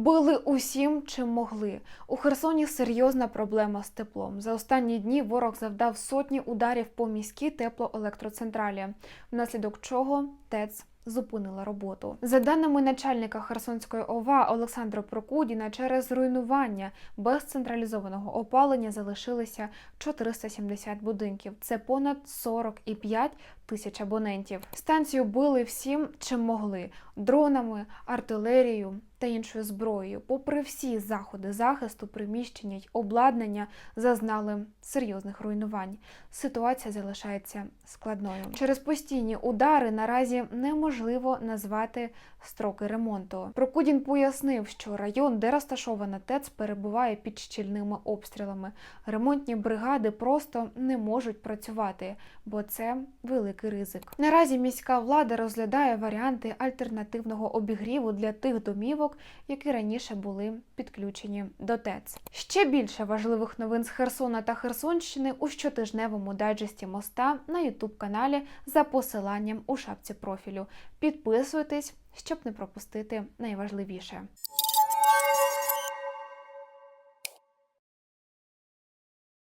Били усім, чим могли. У Херсоні серйозна проблема з теплом. За останні дні ворог завдав сотні ударів по міській теплоелектроцентралі, внаслідок чого ТЕЦ зупинила роботу. За даними начальника Херсонської ОВА Олександра Прокудіна, через руйнування без централізованого опалення залишилися 470 будинків. Це понад 45 тисяч абонентів. Станцію били всім, чим могли: дронами, артилерією та іншою зброєю. Попри всі заходи захисту, приміщення й обладнання зазнали серйозних руйнувань. Ситуація залишається складною. Через постійні удари наразі неможливо назвати строки ремонту. Прокудін пояснив, що район, де розташована ТЕЦ, перебуває під щільними обстрілами. Ремонтні бригади просто не можуть працювати, бо це великий ризик. Наразі міська влада розглядає варіанти альтернативного обігріву для тих домівок, які раніше були підключені до ТЕЦ. Ще більше важливих новин з Херсона та Херсонщини у щотижневому дайджесті моста на Ютуб каналі за посиланням у шапці профілю. Підписуйтесь, щоб не пропустити найважливіше.